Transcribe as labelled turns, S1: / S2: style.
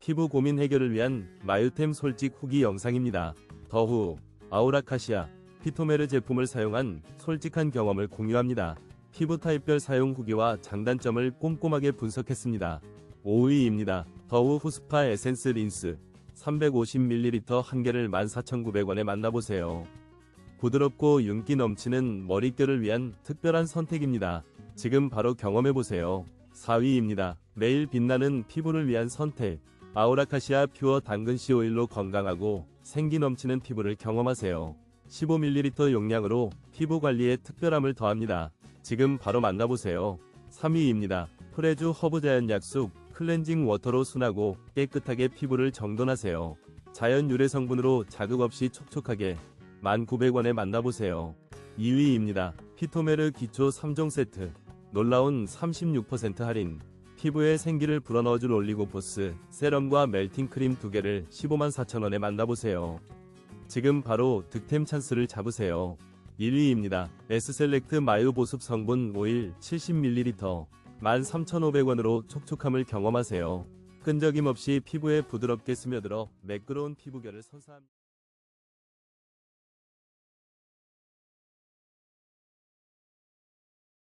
S1: 피부 고민 해결을 위한 마유템 솔직 후기 영상입니다. 더후 아우라카시아 피토메르 제품을 사용한 솔직한 경험을 공유합니다. 피부 타입별 사용 후기와 장단점을 꼼꼼하게 분석했습니다. 5위입니다. 더우 후스파 에센스 린스 350ml 한 개를 14,900원에 만나보세요. 부드럽고 윤기 넘치는 머릿결을 위한 특별한 선택입니다. 지금 바로 경험해보세요. 4위입니다. 매일 빛나는 피부를 위한 선택. 아우라카시아 퓨어 당근 씨 오일로 건강하고 생기 넘치는 피부를 경험하세요. 15ml 용량으로 피부 관리에 특별함을 더합니다. 지금 바로 만나보세요. 3위입니다. 프레주 허브 자연 약숙 클렌징 워터로 순하고 깨끗하게 피부를 정돈하세요. 자연 유래 성분으로 자극 없이 촉촉하게 1,900원에 만나보세요. 2위입니다. 피토메르 기초 3종 세트 놀라운 36% 할인 피부에 생기를 불어넣어줄 올리고포스 세럼과 멜팅 크림 2개를 154,000원에 만나보세요. 지금 바로 득템 찬스를 잡으세요. 1위입니다. 에스셀렉트 마요 보습 성분 오일 70ml 13,500원으로 촉촉함을 경험하세요. 끈적임 없이 피부에 부드럽게 스며들어 매끄러운 피부결을 선사합니다.